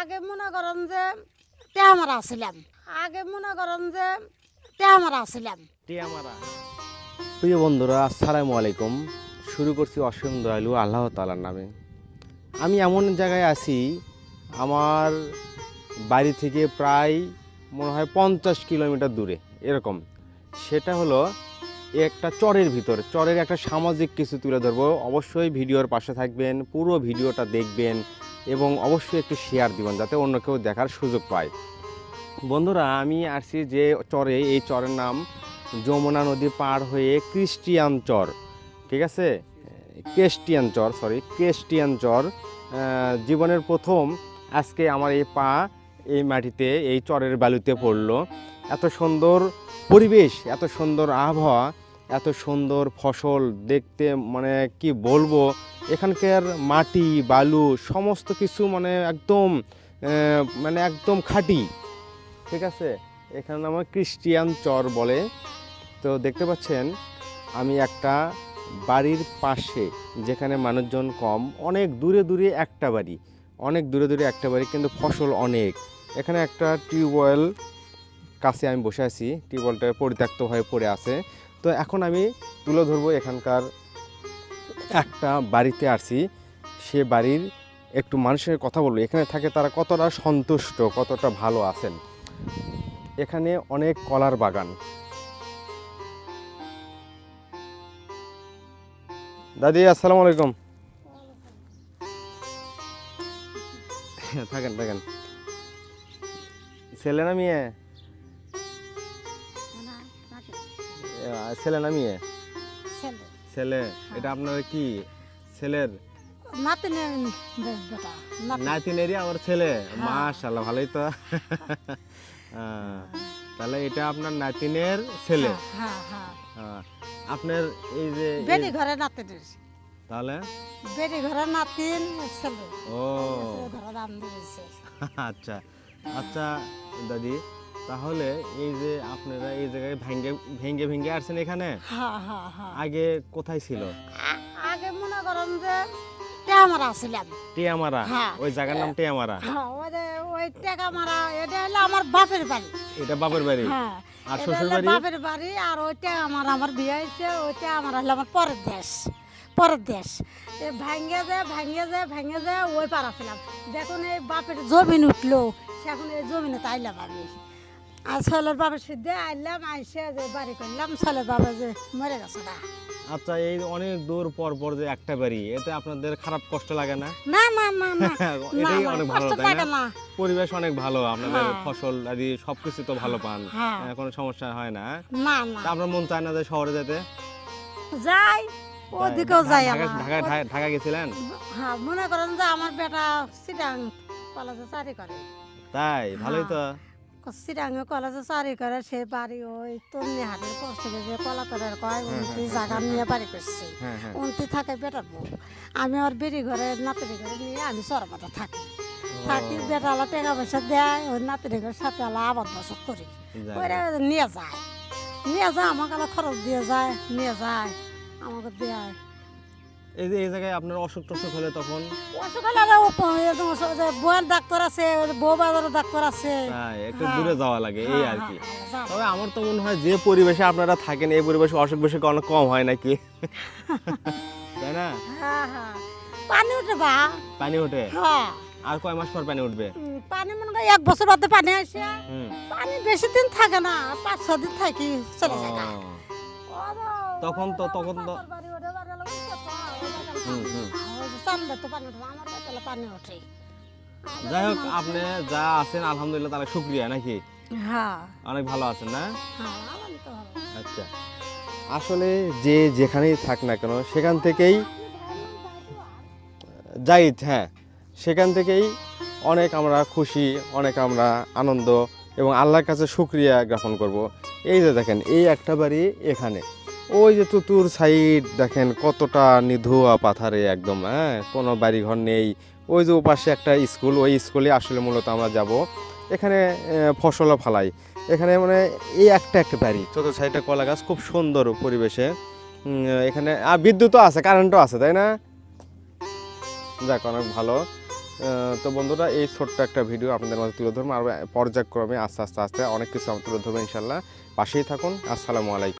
আগে মনে করেন যে টেহামারা ছিলাম। আগে মনে করেন যে টেহামারা ছিলাম। টিয়ামারা। প্রিয় বন্ধুরা, আসসালামু আলাইকুম। শুরু করছি অসীম দয়ালু আল্লাহ তালার নামে। আমি এমন জায়গায় আছি, আমার বাড়ি থেকে প্রায় মনে হয় পঞ্চাশ কিলোমিটার দূরে, এরকম। সেটা হলো একটা চরের ভিতর। চরের একটা সামাজিক কিছু তুলে ধরবো। অবশ্যই ভিডিওর পাশে থাকবেন, পুরো ভিডিওটা দেখবেন। এবং অবশ্যই একটু শেয়ার দিবেন যাতে অন্য কেউ দেখার সুযোগ পায়। বন্ধুরা, আমি আসছি যে চরে, এই চরের নাম যমুনা নদী পার হয়ে ক্রিস্টিয়ান চর, ঠিক আছে? ক্রিস্টিয়ান চর সরি ক্রিস্টিয়ান চর জীবনের প্রথম আজকে আমার এই পা এই মাটিতে, এই চরের বালুতে পড়ল। এত সুন্দর পরিবেশ, এত সুন্দর আবহাওয়া, এত সুন্দর ফসল দেখতে মানে কি বলব? এখানকার মাটি, বালু, সমস্ত কিছু মানে একদম মানে একদম খাঁটি। ঠিক আছে? এখানে আমার ক্রিস্টিয়ান চর বলে। তো দেখতে পাচ্ছেন, আমি একটা বাড়ির পাশে, যেখানে মানুষজন কম, অনেক দূরে দূরে একটা বাড়ি। অনেক দূরে দূরে একটা বাড়ি, কিন্তু ফসল অনেক। এখানে একটা টিউবওয়েল কাছে আমি বসে আছি। টিউবওয়েলটা পরিত্যক্ত হয়ে পড়ে আছে। তো এখন আমি তুলে ধরবো এখানকার একটা বাড়িতে আসছি সে বাড়ির একটু মানুষের কথা বলব। এখানে থাকে তারা কতটা সন্তুষ্ট কতটা ভালো আছেন। এখানে অনেক কলার বাগান। দাদি আসসালামু আলাইকুম। থাকেন থাকেন। ছেলে না মেয়ে? ছেলে না মেয়ে? ছেলে ছেলে এটা আপনার কি ছেলের? নাতিনে বেটা নাতি। নাতিনেরই আমার ছেলে? মাশাল্লাহ ভালোই তো। তাহলে এটা আপনার নাতিনের ছেলে। হ্যাঁ হ্যাঁ আপনার এই যে বেটি ঘরে নাতিনের তাহলে? বেটি ঘরে নাতিন ছেলে। ও। ঘরে দাম দিয়েছে আচ্ছা আচ্ছা দাদি। তাহলে এই যে আপনারা এই জায়গায় ভেঙ্গে ভেঙ্গে ভেঙ্গে আসছেন এখানে? আগে কোথায় ছিল? আগে মনে করেন যে টেহামারা ছিলাম। টিয়ামারা। ওই জায়গার নাম টিয়ামারা? ওই যে ওই টেকা মারা এটা হলো আমার বাপের বাড়ি। এটা বাপের বাড়ি? আর শ্বশুর বাড়ি? বাপের বাড়ি আর ওইটা আমার আমার বিয়ে হয়েছে ওইটা আমার হলো আমার পরের দেশ। পরের দেশ। ভাঙ্গে যায় ভাঙ্গে যায় ভাঙ্গে যায় ওই পাড়া ছিলাম। যখন এই বাপের জমিন উঠল সেখন এই জমিনে তাইলাম আমি। আর ছেলের সিদ্ধে আইলাম আইসে যে বাড়ি করলাম ছেলের বাবা যে মরে গেছে না আচ্ছা এই অনেক দূর পর পর যে একটা বাড়ি এতে আপনাদের খারাপ কষ্ট লাগে না? না না না না। এটাই অনেক ভালো তাই না? পরিবেশ অনেক ভালো আপনাদের হ্যাঁ। ফসল আদি সবকিছু তো ভালো পান। হ্যাঁ। হ্যাঁ, কোনো সমস্যা হয় না না না। আপনার মন চায় না যে শহরে যেতে? যাই ওদিকেও যাই ঢাকা- ঢাকা গেছিলেন? হ্যাঁ মনে করেন যে আমার বেটা সিটাং কলেজে চাকরি করে। তাই ভালোই তো। সিটাঙ্গে কলেজে চাকরি করে সে বাড়ি ওই তন্নি হাটের করছিল যে কলাতরের কয় উন্তি জায়গা নিয়ে বাড়ি করছে। হ্যাঁ হ্যাঁ। উন্তি থাকে বেটার বউ। আমি ওর বেরি ঘরে নাতিনি ঘরে নিয়ে আমি সরবতে থাকি। থাকি বেটা আলা টাকা পয়সা দেয় ওই নাতিনি ঘরের সাথে আলা আবাদ বসত করি। করে নিয়ে যায়। নিয়ে যায় আমাকে খরচ দিয়ে যায় নিয়ে যায় আমাকে দেয়। এই যে এই জায়গায় আপনার অসুখ টসুখ হলে তখন? অসুখালে বউয়ের ডাক্তার আছে বউ বাজারের ডাক্তার আছে। তাই একটু হ্যাঁ। দূরে যাওয়া লাগে এই আর কি। হ্যাঁ, হ্যাঁ, তবে আমার তো মনে হয় যে পরিবেশে আপনারা থাকেন এই পরিবেশে অসুখ বিসুখ অনেক কম হয় নাকি? তাই না? হ্যাঁ, হ্যাঁ। পানি উঠে বা। পানি হ্যাঁ। আর কয় মাস পর পানি উঠবে? পানি মনে হয় এক বছর বাদে পানি আসে। পানি বেশি দিন থাকে না পাঁচ ছ দিন থাকি চলে যায় তখন তো- তখন তো- যাই হোক আপনি যা আছেন আলহামদুলিল্লাহ তাহলে শুক্রিয়া নাকি? হ্যাঁ। অনেক ভালো আছেন না? হ্যাঁ। আচ্ছা। আসলে যে যেখানেই থাক না কেন সেখান থেকেই জাইদ হ্যাঁ সেখান থেকেই অনেক আমরা খুশি অনেক আমরা আনন্দ এবং আল্লাহর কাছে শুক্রিয়া জ্ঞাপন করব। এই যে দেখেন এই একটা বাড়ি এখানে। ওই যে চতুর সাইড দেখেন কতটা নিধুয়া পাথারে একদম হ্যাঁ? কোনো বাড়িঘর নেই। ওই যে ওপাশে একটা স্কুল, ওই স্কুলে আসলে মূলত আমরা যাব। এখানে ফসলও ফালাই। এখানে মানে এই একটা একটা বাড়ি, চতুর সাইডটা কলা গাছ, খুব সুন্দর পরিবেশে। এখানে, আর বিদ্যুৎও আছে, কারেন্টও আছে, তাই না? যাক, অনেক ভালো। তো বন্ধুরা, এই ছোট্ট একটা ভিডিও আপনাদের মাঝে তুলে ধরবো। আর পর্যায়ক্রমে আস্তে আস্তে আস্তে অনেক কিছু আমি তুলে ধরবো, ইনশাল্লাহ। পাশেই থাকুন। আসসালামু আলাইকুম।